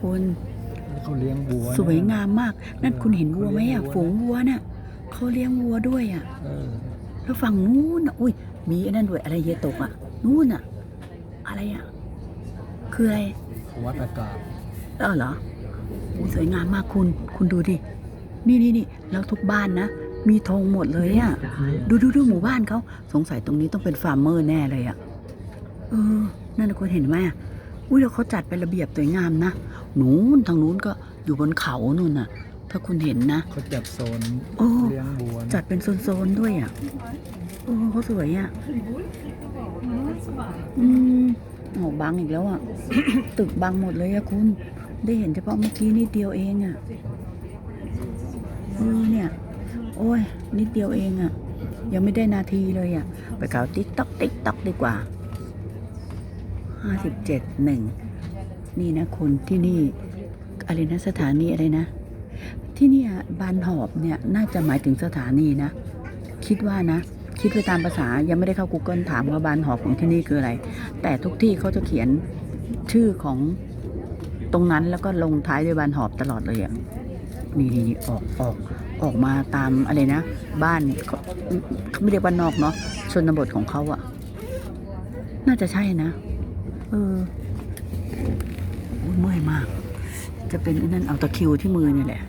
คุณเขาเลี้ยงวัวสวยงามมาก นั่นคุณเห็นวัวไหมอะฝูงวัวน่ะเขาเลี้ยงวัวด้วยอะเออแล้วฝั่งนู้นน่ะอุ้ยมีไอ้นั่นด้วยอะไรเยตกอะนู่นอะ อะไรอะคืออะไรวัดอากาศเออเหรออุ้ยสวยงามมากคุณ คุณดูดิ นี่นี่นี่แล้วทุกบ้านนะ มีธงหมดเลยอะ ดูดูดูหมู่บ้านเขา สงสัยตรงนี้ต้องเป็นฟาร์มเมอร์แน่เลยอะ่ะ เออ นั่นนะคุณเห็นไหมอะ อุ้ยแล้วเขาจัดเป็นระเบียบสวยงามนะนู้นทางนู้นก็อยู่บนเขานู่นน่ะ ถ้าคุณเห็นนะเขาจัดโซนโอ้เลี้ยงวัวนะจัดเป็นโซนๆด้วยอะ่ะโอ้เขาสวยอะ่ะอืมโอ้บังอีกแล้วอะ่ะ ตึกบังหมดเลยอะคุณ ได้เห็นเฉพาะเมื่อกี้นิดเดียวเองอะ่ะเออเนี่ย โอ้ย นิดเดียวเองอะ่ะ ยังไม่ได้นาทีเลยอะ่ะ ไปเก่าติ๊กต๊อกติ๊กต๊อกดีกว่า ห้าสิบเจ็ดหนึ่งนี่นะคุณที่นี่อะไรนะสถานีอะไรนะ ที่นี่บานหอบเนี่ยน่าจะหมายถึงสถานีนะ คิดว่านะ คิดไปตามภาษายังไม่ได้เข้า Google ถามว่าบานหอบของที่นี่คืออะไร แต่ทุกที่เขาจะเขียนชื่อของตรงนั้นแล้วก็ลงท้ายด้วยบานหอบตลอดเลยอะ่ะนี่นี่ออกออกออกมาตามอะไรนะ บ้านเขาเขาไม่เรียกบ้านนอกเนาะชนบทของเขาอะ่ะ น่าจะใช่นะ เออโอ้ยเมื่อยมาก จะเป็นนั่นเอาตะคิวที่มือนี่แหละ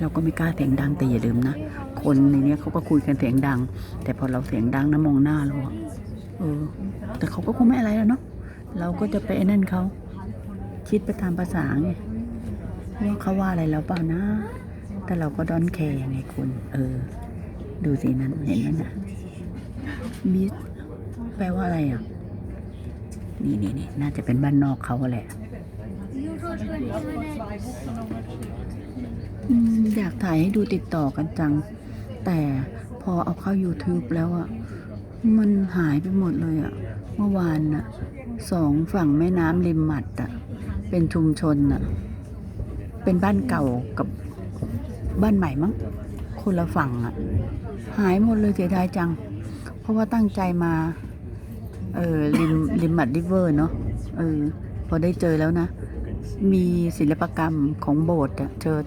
เราก็ไม่กล้าเสียงดังแต่อย่าลืมนะ คนในนี้เขาก็คุยกันเสียงดัง แต่พอเราเสียงดังนะมองหน้าเราเออ แต่เขาก็คงไม่อะไรแล้วเนาะ เราก็จะไปนั่นเขาคิดไปตามภาษาไงว่าเขาว่าอะไรเราเปล่านะ แต่เราก็ดอนแคร์ไงคุณ เออ ดูสินั้นเห็นไหมนะมิสแปลว่าอะไรอะ นี่นี่นี่น่าจะเป็นบ้านนอกเขาแหละอยากถ่ายให้ดูติดต่อกันจัง แต่พอเอาเข้า YouTube แล้วอะมันหายไปหมดเลยอะเมื่อวานน่ะสองฝั่งแม่น้ำริมหมัดอะเป็นชุมชนอะเป็นบ้านเก่ากับบ้านใหม่มั้งคนละฝั่งอะหายหมดเลยเสียดายจัง เพราะว่าตั้งใจมา เออริมริมมัดริเวอร์เนาะเออพอได้เจอแล้วนะ มีศิลปกรรมของโบสถ์อะเจอ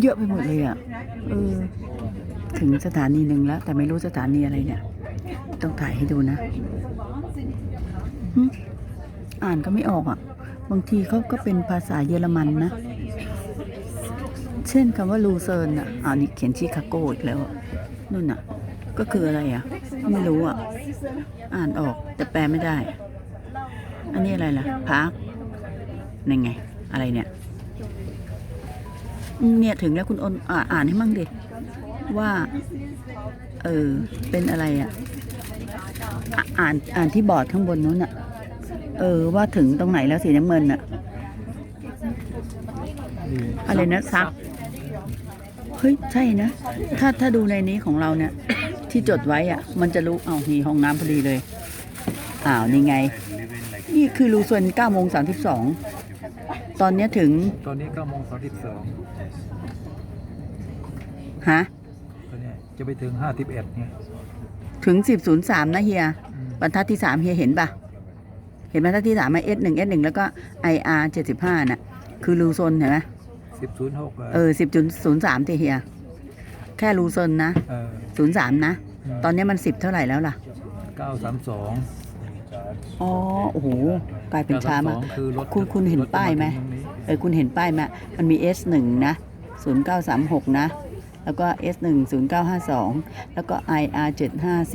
เยอะไปหมดเลยอะเออถึงสถานีหนึ่งแล้ว แต่ไม่รู้สถานีอะไรเนี่ย ต้องถ่ายให้ดูนะอ่านก็ไม่ออกอะ่ะ บางทีเขาก็เป็นภาษาเยอรมันนะ เช่นคำว่าลูเซิร์นอะอ่านี่เขียนชิคาโกอีกแล้วนู่นอะ ก็คืออะไรอะ ไม่รู้อะ อ่านออกแต่แปลไม่ได้ อันนี้อะไรล่ะพาร์คนั่นไง อะไรเนี่ย เนี่ยถึงแล้วคุณอนอ่าอ่านให้มั่งดิ ว่า เออ เป็นอะไรอะ อ่านอ่านที่บอร์ดข้างบนนู้นอะ เออ ว่าถึงตรงไหนแล้วสีน้ำเงินอะนี่อะไรนะซัก เฮ้ย ใช่นะ ถ้าถ้าดูในนี้ของเราเนี่ย ที่จดไว้อะ่ะ มันจะรู้เอาวนี่ห้องน้ำพอดีเลย อ้าวนี่ไง นี่คือรูส่วน9โมง32 ตอนเนี้ยถึงตอนนี้9โมง32ฮะตอนนี้จะไปถึง51เนี่ยถึง 10.03 นะเฮียอืมบรรทัดที่ 3 เฮียเห็นปะเห็นบรรทัดที่3ไหม S1 S1 แล้วก็ IR 75น่ะ คือรูโซนเห็นไหม10.06เออ10.03ทีเฮีย แค่รูโซนนะเออ03นะ ตอนนี้มัน10เท่าไหร่แล้วล่ะ932อ๋อ โอ้โห กลายเป็นช้ามาก932คือรถคุณคุณเห็นรถจะป้ายไหมถึงตรงนี้เออคุณเห็นป้ายไหมมันมี S1 นะ 0936 นะ แล้วก็ S1 0952 แล้วก็ IR 75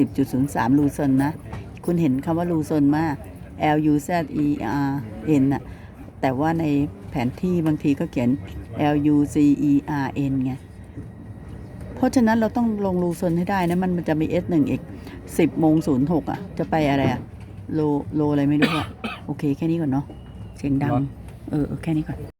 10.03 ลูซนนะ คุณเห็นคำว่าลูซนมา L U Z E R N น่ะแต่ว่าในแผนที่บางทีก็เขียน L U C E R N ไงเพ ราะฉะนั้นเราต้องลงลูซนให้ได้นะ มันมันจะมี S1 อีก 10โมง06อะ จะไปอะไรอะ โลโลอะไรไม่รู้อะ โอเคแค่นี้ก่อนเนาะ เสียงดัง เออเออแค่นี้ก่อน